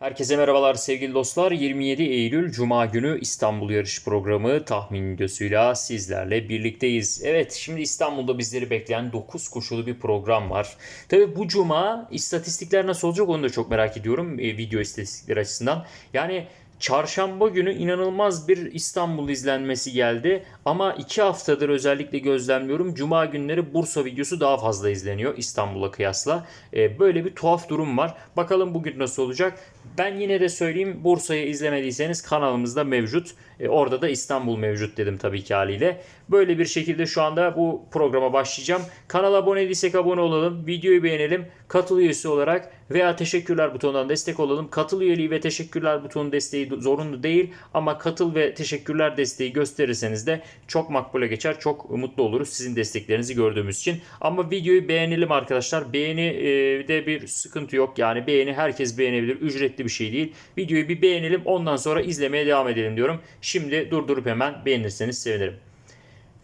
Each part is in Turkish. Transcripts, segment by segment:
Herkese merhabalar sevgili dostlar. 27 Eylül Cuma günü İstanbul yarış programı tahmin videosuyla sizlerle birlikteyiz. Evet şimdi İstanbul'da bizleri bekleyen 9 koşulu bir program var. Tabi bu cuma istatistikler nasıl olacak onu da çok merak ediyorum e, video istatistikleri açısından. Yani Çarşamba günü inanılmaz bir İstanbul izlenmesi geldi ama iki haftadır özellikle gözlemliyorum. Cuma günleri Bursa videosu daha fazla izleniyor İstanbul'a kıyasla. Ee, böyle bir tuhaf durum var. Bakalım bugün nasıl olacak. Ben yine de söyleyeyim Bursa'yı izlemediyseniz kanalımızda mevcut. Ee, orada da İstanbul mevcut dedim tabii ki haliyle. Böyle bir şekilde şu anda bu programa başlayacağım. Kanala abone değilsek abone olalım. Videoyu beğenelim. Katıl üyesi olarak veya teşekkürler butonundan destek olalım. Katıl üyeliği ve teşekkürler butonu desteği zorunlu değil ama katıl ve teşekkürler desteği gösterirseniz de çok makbule geçer. Çok mutlu oluruz sizin desteklerinizi gördüğümüz için. Ama videoyu beğenelim arkadaşlar. Beğeni e, de bir sıkıntı yok. Yani beğeni herkes beğenebilir. Ücretli bir şey değil. Videoyu bir beğenelim ondan sonra izlemeye devam edelim diyorum. Şimdi durdurup hemen beğenirseniz sevinirim.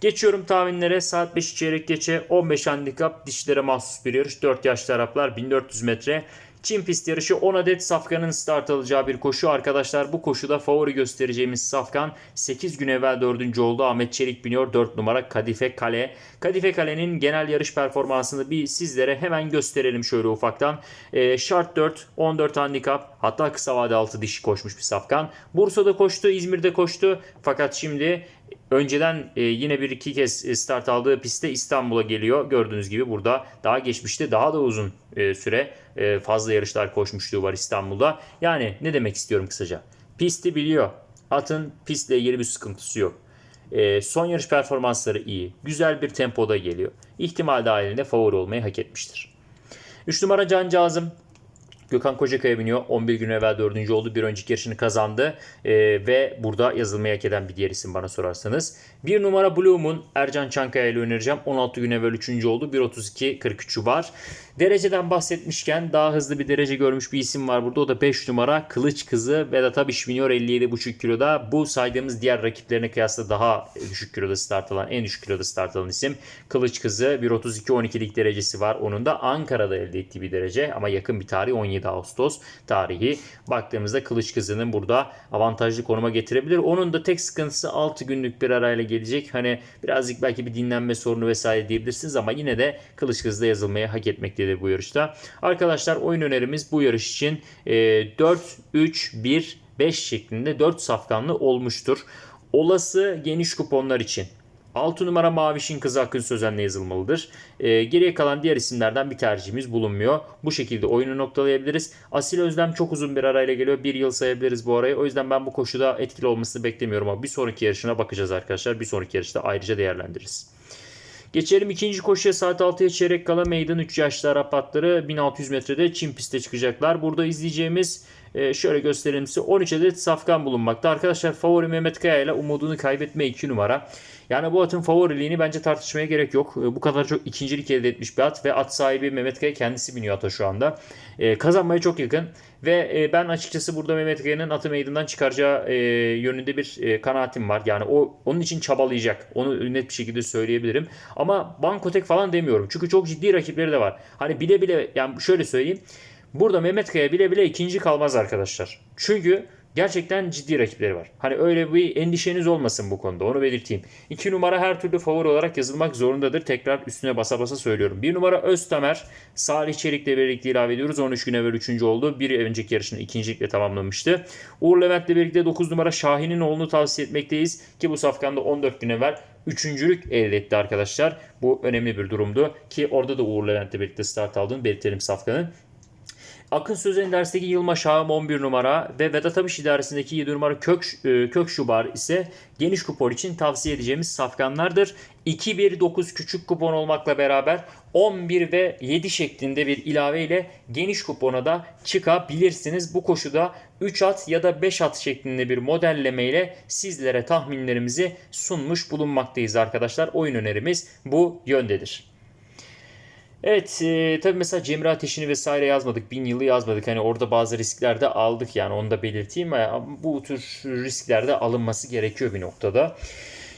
Geçiyorum tahminlere. Saat 5 çeyrek geçe 15 handikap dişlere mahsus bir yarış. 4 yaşlı Araplar 1400 metre. Çin pist yarışı 10 adet Safkan'ın start alacağı bir koşu. Arkadaşlar bu koşuda favori göstereceğimiz Safkan 8 gün evvel 4. oldu. Ahmet Çelik biniyor 4 numara Kadife Kale. Kadife Kale'nin genel yarış performansını bir sizlere hemen gösterelim şöyle ufaktan. E, şart 4, 14 handikap hatta kısa vade 6 dişi koşmuş bir Safkan. Bursa'da koştu, İzmir'de koştu. Fakat şimdi Önceden e, yine bir iki kez e, start aldığı pistte İstanbul'a geliyor. Gördüğünüz gibi burada daha geçmişte daha da uzun e, süre fazla yarışlar koşmuşluğu var İstanbul'da. Yani ne demek istiyorum kısaca? Pisti biliyor. Atın pistle ilgili bir sıkıntısı yok. Son yarış performansları iyi. Güzel bir tempoda geliyor. İhtimal dahilinde favori olmayı hak etmiştir. 3 numara Cancağızım Gökhan Kocakaya biniyor. 11 gün evvel 4. oldu. Bir önceki yarışını kazandı. Ee, ve burada yazılmayı hak eden bir diğer isim bana sorarsanız. Bir numara Bloom'un Ercan Çankaya ile önereceğim. 16 gün evvel 3. oldu. 1.32.43'ü var. Dereceden bahsetmişken daha hızlı bir derece görmüş bir isim var burada. O da 5 numara Kılıç Kızı. Vedat Abiş biniyor 57.5 kiloda. Bu saydığımız diğer rakiplerine kıyasla daha düşük kiloda start alan, en düşük kiloda start alan isim. Kılıç Kızı 1.32-12'lik derecesi var. Onun da Ankara'da elde ettiği bir derece ama yakın bir tarih 17 Ağustos tarihi. Baktığımızda Kılıç Kızı'nın burada avantajlı konuma getirebilir. Onun da tek sıkıntısı 6 günlük bir arayla gelecek. Hani birazcık belki bir dinlenme sorunu vesaire diyebilirsiniz ama yine de Kılıç Kızı'da yazılmayı hak etmektedir bu yarışta. Arkadaşlar oyun önerimiz bu yarış için 4-3-1 5 şeklinde 4 safkanlı olmuştur. Olası geniş kuponlar için 6 numara Maviş'in kızı Akın Sözen'le yazılmalıdır. E, geriye kalan diğer isimlerden bir tercihimiz bulunmuyor. Bu şekilde oyunu noktalayabiliriz. Asil Özlem çok uzun bir arayla geliyor. Bir yıl sayabiliriz bu arayı. O yüzden ben bu koşuda etkili olmasını beklemiyorum ama bir sonraki yarışına bakacağız arkadaşlar. Bir sonraki yarışta ayrıca değerlendiririz. Geçelim ikinci koşuya saat 6'ya çeyrek kala meydan 3 yaşlı Arap atları 1600 metrede Çin piste çıkacaklar. Burada izleyeceğimiz e, şöyle gösterelim size 13 adet safkan bulunmakta. Arkadaşlar favori Mehmet Kaya ile umudunu kaybetme 2 numara. Yani bu atın favoriliğini bence tartışmaya gerek yok. E, bu kadar çok ikincilik elde etmiş bir at ve at sahibi Mehmet Kaya kendisi biniyor ata şu anda. E, kazanmaya çok yakın ve e, ben açıkçası burada Mehmet Kaya'nın atı meydandan çıkaracağı e, yönünde bir e, kanaatim var. Yani o onun için çabalayacak. Onu net bir şekilde söyleyebilirim. Ama Bankotek falan demiyorum. Çünkü çok ciddi rakipleri de var. Hani bile bile yani şöyle söyleyeyim. Burada Mehmet Kaya bile bile ikinci kalmaz arkadaşlar. Çünkü gerçekten ciddi rakipleri var. Hani öyle bir endişeniz olmasın bu konuda onu belirteyim. 2 numara her türlü favori olarak yazılmak zorundadır. Tekrar üstüne basa basa söylüyorum. 1 numara Öztamer Salih Çelik'le birlikte ilave ediyoruz. 13 gün evvel 3. oldu. Bir önceki yarışını ikincilikle tamamlamıştı. Uğur Levent'le birlikte 9 numara Şahin'in oğlunu tavsiye etmekteyiz. Ki bu safkanda 14 gün evvel üçüncülük elde etti arkadaşlar. Bu önemli bir durumdu. Ki orada da Uğur Levent'le birlikte start aldığını belirtelim safkanın. Akın Sözen dersteki Yılmaz Şahım 11 numara ve Vedat Abiş idaresindeki 7 numara Kök, e, Kök Şubar ise geniş kupon için tavsiye edeceğimiz safkanlardır. 2-1-9 küçük kupon olmakla beraber 11 ve 7 şeklinde bir ilave ile geniş kupona da çıkabilirsiniz. Bu koşuda 3 at ya da 5 at şeklinde bir modelleme ile sizlere tahminlerimizi sunmuş bulunmaktayız arkadaşlar. Oyun önerimiz bu yöndedir. Evet e, tabii mesela Cemre Ateşi'ni vesaire yazmadık. Bin yılı yazmadık. Hani orada bazı riskler de aldık yani onu da belirteyim. Ama bu tür riskler de alınması gerekiyor bir noktada.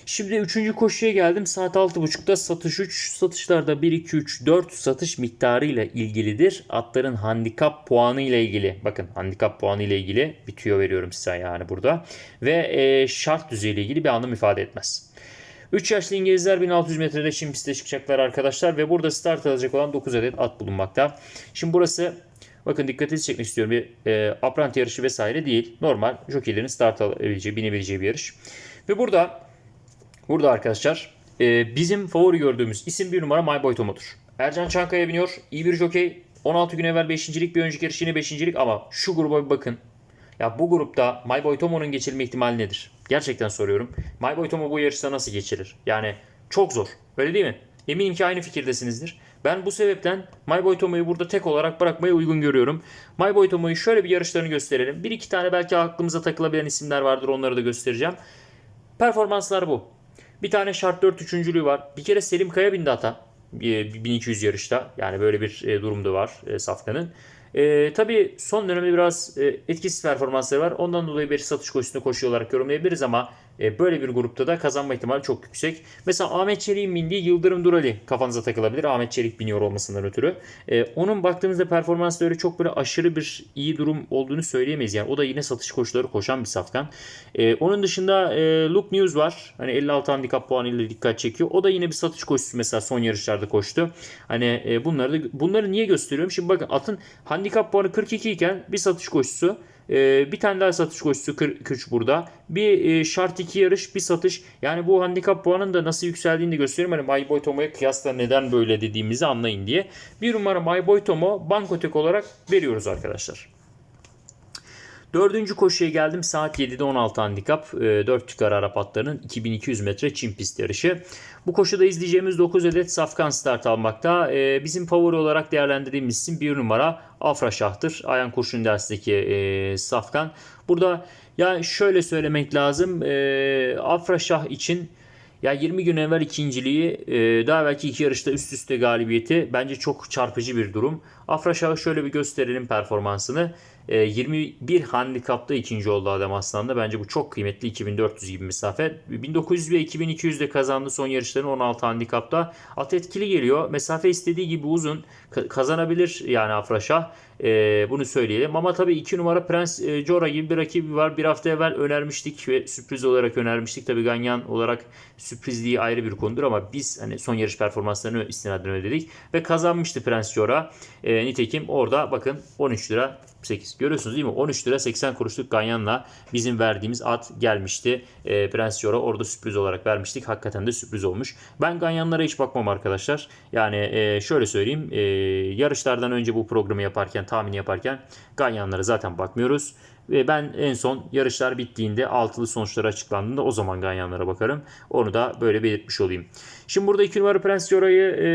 Şimdi 3. koşuya geldim. Saat 6.30'da satış 3. Satışlarda 1, 2, 3, 4 satış miktarı ile ilgilidir. Atların handikap puanı ile ilgili. Bakın handikap puanı ile ilgili bir tüyo veriyorum size yani burada. Ve e, şart düzeyi ile ilgili bir anlam ifade etmez. 3 yaşlı İngilizler 1600 metrede şimdi piste çıkacaklar arkadaşlar. Ve burada start alacak olan 9 adet at bulunmakta. Şimdi burası Bakın dikkatinizi çekmek istiyorum. Bir e, aprant yarışı vesaire değil. Normal jokeylerin start alabileceği, binebileceği bir yarış. Ve burada burada arkadaşlar e, bizim favori gördüğümüz isim bir numara My Boy Tomo'dur. Ercan Çankaya biniyor. İyi bir jokey. 16 gün evvel 5.lik bir önceki yarış yine 5.lik ama şu gruba bir bakın. Ya bu grupta My Boy Tomo'nun geçilme ihtimali nedir? Gerçekten soruyorum. My Boy Tomo bu yarışta nasıl geçirir? Yani çok zor. Öyle değil mi? Eminim ki aynı fikirdesinizdir. Ben bu sebepten My Boy Tomo'yu burada tek olarak bırakmayı uygun görüyorum. My Boy Tomo'yu şöyle bir yarışlarını gösterelim. Bir iki tane belki aklımıza takılabilen isimler vardır onları da göstereceğim. Performanslar bu. Bir tane şart 4 üçüncülüğü var. Bir kere Selim Kaya bindi ata. 1200 yarışta. Yani böyle bir e, durumda var e, Safkan'ın. E, tabii son dönemde biraz e, etkisiz performansları var. Ondan dolayı bir satış koşusunda koşuyor olarak yorumlayabiliriz ama e, böyle bir grupta da kazanma ihtimali çok yüksek. Mesela Ahmet Çelik'in bindiği Yıldırım Durali kafanıza takılabilir. Ahmet Çelik biniyor olmasından ötürü. E, onun baktığımızda performansları çok böyle aşırı bir iyi durum olduğunu söyleyemeyiz. Yani o da yine satış koşuları koşan bir safkan. E, onun dışında e, Luke News var. Hani 56 handikap puanıyla dikkat çekiyor. O da yine bir satış koşusu mesela son yarışlarda koştu. Hani bunları da bunları niye gösteriyorum? Şimdi bakın atın handikap puanı 42 iken bir satış koşusu ee, bir tane daha satış koşusu 43 burada. Bir e, şart 2 yarış bir satış. Yani bu handikap puanın da nasıl yükseldiğini de gösteriyorum. Hani My Boy Tomo'ya kıyasla neden böyle dediğimizi anlayın diye. Bir numara My Boy Tomo Bankotek olarak veriyoruz arkadaşlar. Dördüncü koşuya geldim. Saat 7'de 16 handikap. 4 ee, çıkar Arap atlarının 2200 metre çim pist yarışı. Bu koşuda izleyeceğimiz 9 adet safkan start almakta. Ee, bizim favori olarak değerlendirdiğimiz isim 1 numara Afra Şah'tır. Ayan Kurşun dersteki e, safkan. Burada ya şöyle söylemek lazım. E, Afra Şah için ya 20 gün evvel ikinciliği, e, daha belki iki yarışta üst üste galibiyeti bence çok çarpıcı bir durum. Afra Şah'ı şöyle bir gösterelim performansını. 21 ee, handikapta ikinci oldu Adem Aslan'da. Bence bu çok kıymetli 2400 gibi mesafe. 1900 ve 2200'de kazandı son yarışlarını 16 handikapta. At etkili geliyor. Mesafe istediği gibi uzun. Kazanabilir yani Afraşah. E, bunu söyleyelim. Ama tabii 2 numara Prens e, Jora gibi bir rakibi var. Bir hafta evvel önermiştik ve sürpriz olarak önermiştik. Tabii Ganyan olarak sürprizliği ayrı bir konudur ama biz hani son yarış performanslarını istinaden ödedik. Ve kazanmıştı Prens Jora. E, nitekim orada bakın 13 lira 8. Görüyorsunuz değil mi? 13 lira 80 kuruşluk ganyanla bizim verdiğimiz at gelmişti. E, Prens Jora orada sürpriz olarak vermiştik. Hakikaten de sürpriz olmuş. Ben ganyanlara hiç bakmam arkadaşlar. Yani e, şöyle söyleyeyim. E, yarışlardan önce bu programı yaparken, tahmin yaparken ganyanlara zaten bakmıyoruz. Ve ben en son yarışlar bittiğinde altılı sonuçları açıklandığında o zaman ganyanlara bakarım. Onu da böyle belirtmiş olayım. Şimdi burada 2 numara Prens Jora'yı e,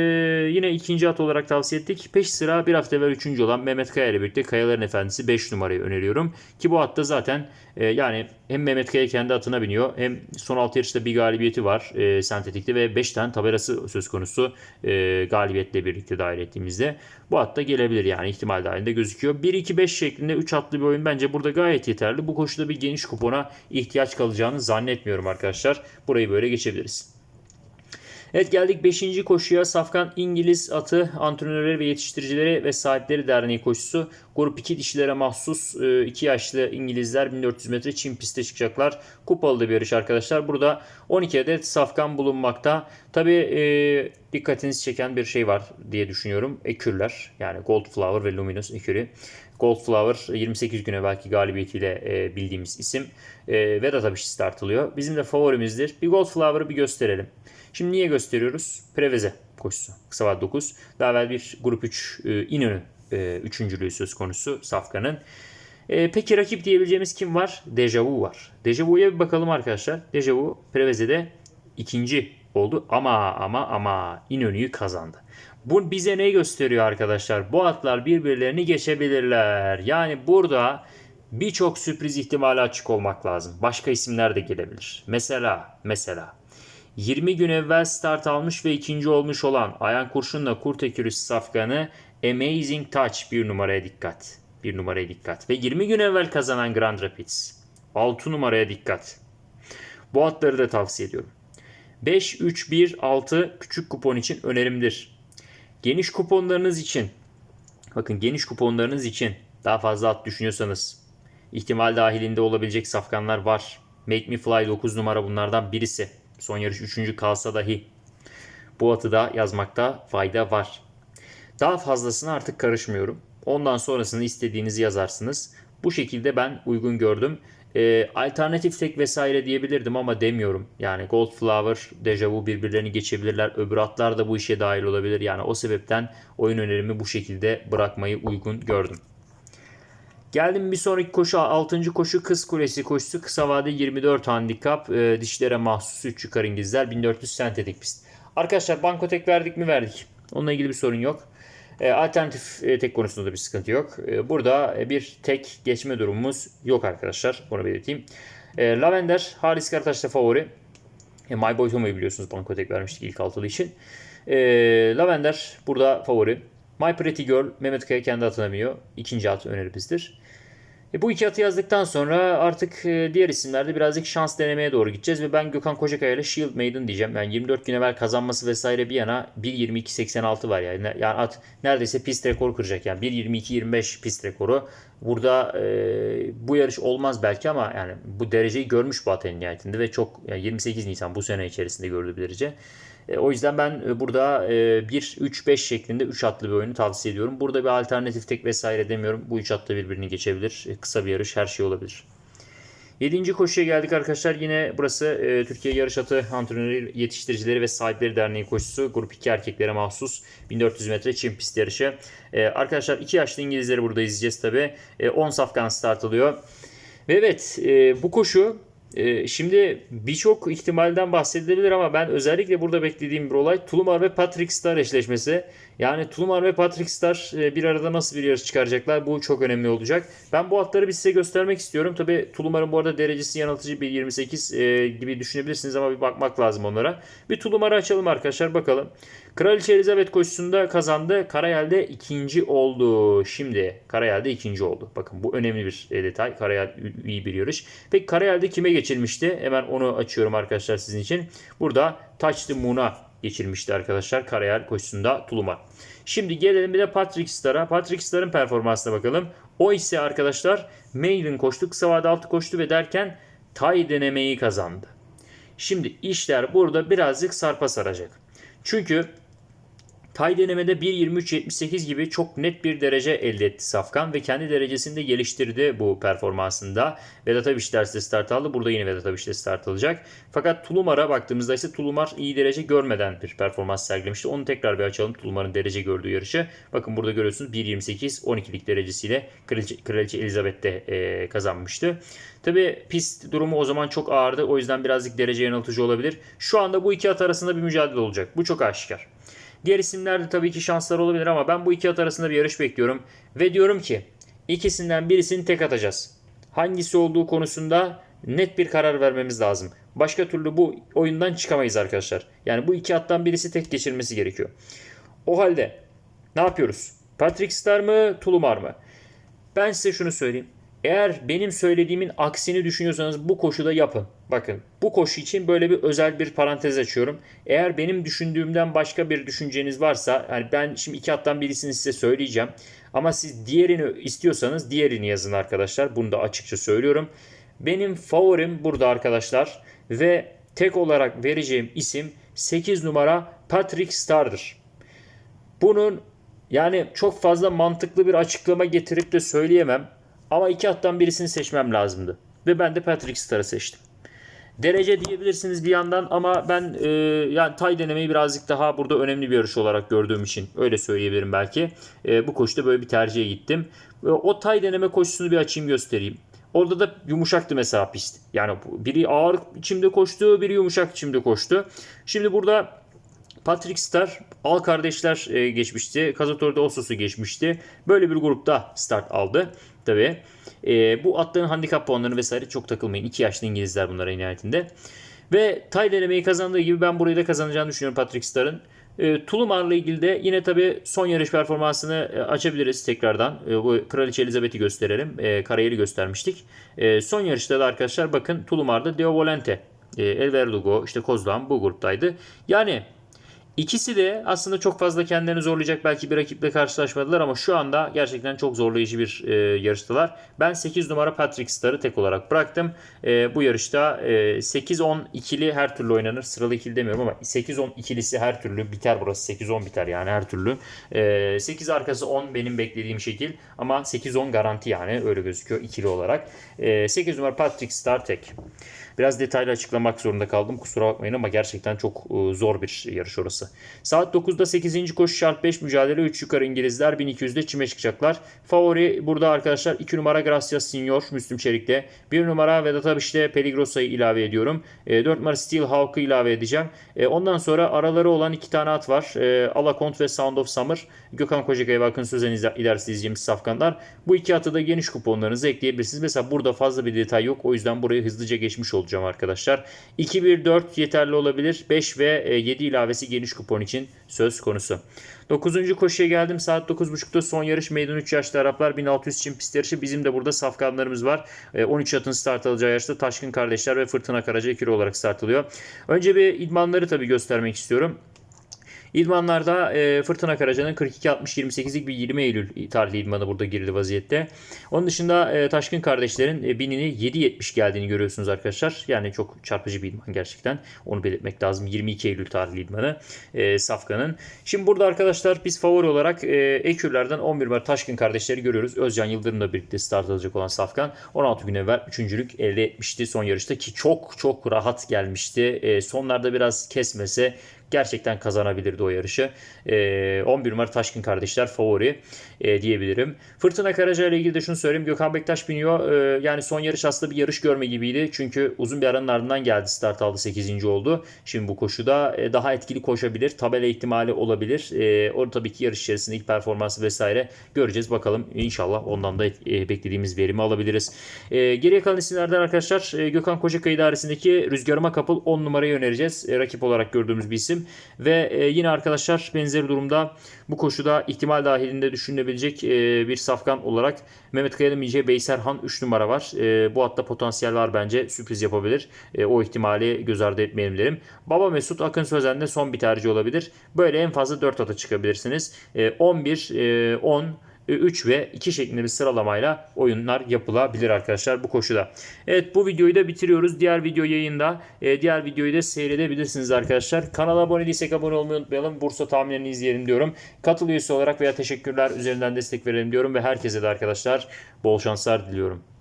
yine ikinci at olarak tavsiye ettik. Peş sıra bir hafta evvel üçüncü olan Mehmet Kaya ile birlikte Kayaların Efendisi 5 numarayı öneriyorum. Ki bu atta zaten e, yani hem Mehmet Kaya kendi atına biniyor hem son 6 yarışta bir galibiyeti var e, sentetikte ve 5 tane tabelası söz konusu e, galibiyetle birlikte dahil ettiğimizde. Bu atta gelebilir yani ihtimal dahilinde gözüküyor. 1-2-5 şeklinde 3 atlı bir oyun bence burada gayet yeterli. Bu koşuda bir geniş kupona ihtiyaç kalacağını zannetmiyorum arkadaşlar. Burayı böyle geçebiliriz. Evet geldik 5. koşuya. Safkan İngiliz atı antrenörleri ve yetiştiricileri ve sahipleri derneği koşusu. Grup 2 dişilere mahsus 2 e, yaşlı İngilizler 1400 metre çim piste çıkacaklar. Kupalı da bir yarış arkadaşlar. Burada 12 adet safkan bulunmakta. Tabi e, dikkatinizi çeken bir şey var diye düşünüyorum. Ekürler yani Gold Flower ve Luminous ekürü. Gold Flower 28 güne belki galibiyetiyle e, bildiğimiz isim. E, Vedat Abiş start alıyor. Bizim de favorimizdir. Bir Gold Flower'ı bir gösterelim. Şimdi niye gösteriyoruz? Preveze koşusu. Kısa vad 9. Daha evvel bir grup 3 e, İnönü e, üçüncülüğü söz konusu Safkan'ın. E, peki rakip diyebileceğimiz kim var? Dejavu var. Dejavu'ya bir bakalım arkadaşlar. Dejavu Preveze'de ikinci oldu ama ama ama İnönü'yü kazandı. Bu bize ne gösteriyor arkadaşlar? Bu atlar birbirlerini geçebilirler. Yani burada birçok sürpriz ihtimali açık olmak lazım. Başka isimler de gelebilir. Mesela mesela 20 gün evvel start almış ve ikinci olmuş olan Ayan Kurşun'la Kurt Ekürüs Safkan'ı Amazing Touch bir numaraya dikkat. Bir numaraya dikkat. Ve 20 gün evvel kazanan Grand Rapids. 6 numaraya dikkat. Bu atları da tavsiye ediyorum. 5, 3, 1, 6 küçük kupon için önerimdir. Geniş kuponlarınız için bakın geniş kuponlarınız için daha fazla at düşünüyorsanız ihtimal dahilinde olabilecek safkanlar var. Make Me Fly 9 numara bunlardan birisi. Son yarış 3. kalsa dahi bu atı da yazmakta fayda var. Daha fazlasına artık karışmıyorum. Ondan sonrasını istediğinizi yazarsınız. Bu şekilde ben uygun gördüm. Ee, alternatif tek vesaire diyebilirdim ama demiyorum. Yani Goldflower, Deja Vu birbirlerini geçebilirler. Öbür atlar da bu işe dahil olabilir. Yani o sebepten oyun önerimi bu şekilde bırakmayı uygun gördüm. Geldim bir sonraki koşu 6. koşu Kız Kulesi koşusu. Kısa vade 24 handikap. E, dişlere mahsus 3 yukarı İngilizler 1400 sentetik pist. Arkadaşlar banko tek verdik mi verdik. Onunla ilgili bir sorun yok. E, alternatif e, tek konusunda da bir sıkıntı yok. E, burada bir tek geçme durumumuz yok arkadaşlar. Onu belirteyim. Lavender Halis Karataş'ta favori. My Boy Tomo'yu biliyorsunuz banko tek vermiştik ilk altılı için. Lavender burada favori. My Pretty Girl Mehmet Kaya kendi atanamıyor. İkinci at önerimizdir. E, bu iki atı yazdıktan sonra artık e, diğer isimlerde birazcık şans denemeye doğru gideceğiz ve ben Gökhan Kocakaya ile Shield Maiden diyeceğim. Yani 24 gün evvel kazanması vesaire bir yana 1.22.86 var yani. Yani at neredeyse pist rekoru kıracak yani 1.22.25 pist rekoru. Burada e, bu yarış olmaz belki ama yani bu dereceyi görmüş bu at en nihayetinde ve çok yani 28 Nisan bu sene içerisinde gördüğü bir derece. E, o yüzden ben e, burada 1-3-5 e, şeklinde 3 atlı bir oyunu tavsiye ediyorum. Burada bir alternatif tek vesaire demiyorum. Bu 3 atlı birbirini geçebilir. Kısa bir yarış her şey olabilir. 7. koşuya geldik arkadaşlar. Yine burası Türkiye Yarış Atı Antrenörü Yetiştiricileri ve Sahipleri Derneği koşusu. Grup 2 erkeklere mahsus 1400 metre çim pist yarışı. Arkadaşlar 2 yaşlı İngilizleri burada izleyeceğiz tabi. E, 10 safkan start alıyor. Ve evet bu koşu şimdi birçok ihtimalden bahsedilebilir ama ben özellikle burada beklediğim bir olay Tulumar ve Patrick Star eşleşmesi. Yani Tulumar ve Patrick Star e, bir arada nasıl bir yarış çıkaracaklar bu çok önemli olacak. Ben bu atları bir size göstermek istiyorum. Tabi Tulumar'ın bu arada derecesi yanıltıcı bir 28 e, gibi düşünebilirsiniz ama bir bakmak lazım onlara. Bir Tulumar'ı açalım arkadaşlar bakalım. Kraliçe Elizabeth koşusunda kazandı. Karayel'de ikinci oldu. Şimdi Karayel'de ikinci oldu. Bakın bu önemli bir e, detay. Karayel iyi bir yarış. Peki Karayel'de kime geçilmişti? Hemen onu açıyorum arkadaşlar sizin için. Burada Touch the Moon'a geçirmişti arkadaşlar Karayel koşusunda Tulum'a. Şimdi gelelim bir de Patrick Star'a. Patrick Star'ın performansına bakalım. O ise arkadaşlar Maiden koştu. Kısa vade altı koştu ve derken tay denemeyi kazandı. Şimdi işler burada birazcık sarpa saracak. Çünkü Tay denemede 1.23.78 gibi çok net bir derece elde etti Safkan ve kendi derecesini de geliştirdi bu performansında. Vedat Abiş derste start aldı. Burada yine Vedat Abiş de start alacak. Fakat Tulumar'a baktığımızda ise Tulumar iyi derece görmeden bir performans sergilemişti. Onu tekrar bir açalım. Tulumar'ın derece gördüğü yarışı. Bakın burada görüyorsunuz 1.28 12'lik derecesiyle Kraliçe, Kraliçe Elizabeth de e, kazanmıştı. Tabi pist durumu o zaman çok ağırdı. O yüzden birazcık derece yanıltıcı olabilir. Şu anda bu iki at arasında bir mücadele olacak. Bu çok aşikar. Diğer tabii ki şanslar olabilir ama ben bu iki at arasında bir yarış bekliyorum. Ve diyorum ki ikisinden birisini tek atacağız. Hangisi olduğu konusunda net bir karar vermemiz lazım. Başka türlü bu oyundan çıkamayız arkadaşlar. Yani bu iki attan birisi tek geçirmesi gerekiyor. O halde ne yapıyoruz? Patrick Star mı, Tulumar mı? Ben size şunu söyleyeyim. Eğer benim söylediğimin aksini düşünüyorsanız bu koşuda yapın. Bakın bu koşu için böyle bir özel bir parantez açıyorum. Eğer benim düşündüğümden başka bir düşünceniz varsa yani ben şimdi iki hattan birisini size söyleyeceğim. Ama siz diğerini istiyorsanız diğerini yazın arkadaşlar. Bunu da açıkça söylüyorum. Benim favorim burada arkadaşlar ve tek olarak vereceğim isim 8 numara Patrick Star'dır. Bunun yani çok fazla mantıklı bir açıklama getirip de söyleyemem. Ama iki attan birisini seçmem lazımdı. Ve ben de Patrick Star'ı seçtim. Derece diyebilirsiniz bir yandan ama ben e, yani tay denemeyi birazcık daha burada önemli bir yarış olarak gördüğüm için öyle söyleyebilirim belki. E, bu koşuda böyle bir tercihe gittim. E, o tay deneme koşusunu bir açayım göstereyim. Orada da yumuşaktı mesela pist. Yani biri ağır içimde koştu, biri yumuşak içimde koştu. Şimdi burada Patrick Star, Al kardeşler e, geçmişti. Kazator'da Osos'u geçmişti. Böyle bir grupta start aldı. Tabii. E, bu atların handikap puanlarını vesaire çok takılmayın. 2 yaşlı İngilizler bunlara nihayetinde. Ve tay denemeyi kazandığı gibi ben burayı da kazanacağını düşünüyorum Patrick Star'ın. E, Tulumar'la ilgili de yine tabii son yarış performansını e, açabiliriz tekrardan. E, bu Kraliçe Elizabeth'i gösterelim. E, Karayel'i göstermiştik. E, son yarışta da arkadaşlar bakın Tulumar'da Deo Volante e, El Verdugo, işte Kozdoğan bu gruptaydı. Yani İkisi de aslında çok fazla kendilerini zorlayacak belki bir rakiple karşılaşmadılar ama şu anda gerçekten çok zorlayıcı bir e, yarıştılar. Ben 8 numara Patrick Star'ı tek olarak bıraktım. E, bu yarışta e, 8-10 ikili her türlü oynanır. Sıralı ikili demiyorum ama 8-10 ikilisi her türlü biter burası. 8-10 biter yani her türlü. E, 8 arkası 10 benim beklediğim şekil ama 8-10 garanti yani öyle gözüküyor ikili olarak. E, 8 numara Patrick Star tek. Biraz detaylı açıklamak zorunda kaldım. Kusura bakmayın ama gerçekten çok e, zor bir yarış orası. Saat 9'da 8. koşu şart 5 mücadele 3 yukarı İngilizler 1200'de çime çıkacaklar. Favori burada arkadaşlar 2 numara Gracias Senior Müslüm Çelik'te. 1 numara Vedat Abiş'te Peligrosa'yı ilave ediyorum. 4 numara Steel Hawk'ı ilave edeceğim. E, Ondan sonra araları olan 2 tane at var. E, Alakont ve Sound of Summer. Gökhan Kocakaya ve Akın Sözen ilerisi izleyeceğimiz safkanlar. Bu iki atı da geniş kuponlarınıza ekleyebilirsiniz. Mesela burada fazla bir detay yok. O yüzden burayı hızlıca geçmiş olacağım arkadaşlar. 2-1-4 yeterli olabilir. 5 ve e, 7 ilavesi geniş kupon için söz konusu. 9. koşuya geldim. Saat 9.30'da son yarış meydan 3 yaşlı Araplar 1600 için pist yarışı. Bizim de burada safkanlarımız var. E, 13 atın start alacağı yarışta Taşkın Kardeşler ve Fırtına Karaca ikili olarak start alıyor. Önce bir idmanları tabii göstermek istiyorum. İdmanlarda e, Fırtına Karaca'nın 42-60-28'lik bir 20 Eylül tarihli idmanı burada girdi vaziyette. Onun dışında e, Taşkın kardeşlerin e, binini 7.70 geldiğini görüyorsunuz arkadaşlar. Yani çok çarpıcı bir idman gerçekten. Onu belirtmek lazım. 22 Eylül tarihli idmanı e, Safkan'ın. Şimdi burada arkadaşlar biz favori olarak e, Ekürler'den 11 var Taşkın kardeşleri görüyoruz. Özcan Yıldırım'la birlikte start alacak olan Safkan. 16 gün evvel üçüncülük elde etmişti son yarışta ki çok çok rahat gelmişti. E, sonlarda biraz kesmese gerçekten kazanabilirdi o yarışı. E, 11 numara Taşkın kardeşler favori e, diyebilirim. Fırtına Karaca ile ilgili de şunu söyleyeyim. Gökhan Bektaş biniyor. E, yani son yarış aslında bir yarış görme gibiydi. Çünkü uzun bir aranın ardından geldi. Start aldı 8. oldu. Şimdi bu koşuda e, daha etkili koşabilir. Tabela ihtimali olabilir. E, orada tabii ki yarış içerisindeki performansı vesaire göreceğiz. Bakalım inşallah ondan da e, beklediğimiz verimi alabiliriz. E, geriye kalan isimlerden arkadaşlar e, Gökhan Kocakay idaresindeki Rüzgarıma Kapıl 10 numarayı önereceğiz. E, rakip olarak gördüğümüz bir isim. Ve e, yine arkadaşlar benzeri durumda bu koşuda ihtimal dahilinde düşünülebilecek e, bir safkan olarak Mehmet Kaya'nın bineceği Beyserhan 3 numara var. E, bu hatta potansiyel var bence sürpriz yapabilir. O ihtimali göz ardı etmeyelim derim. Baba Mesut Akın Sözen de son bir tercih olabilir. Böyle en fazla 4 ata çıkabilirsiniz. E, 11, e, 10, 3 ve 2 şeklinde bir sıralamayla oyunlar yapılabilir arkadaşlar bu koşuda. Evet bu videoyu da bitiriyoruz. Diğer video yayında. e, diğer videoyu da seyredebilirsiniz arkadaşlar. Kanala abone değilsek abone olmayı unutmayalım. Bursa tahminlerini izleyelim diyorum. Katıl üyesi olarak veya teşekkürler üzerinden destek verelim diyorum ve herkese de arkadaşlar bol şanslar diliyorum.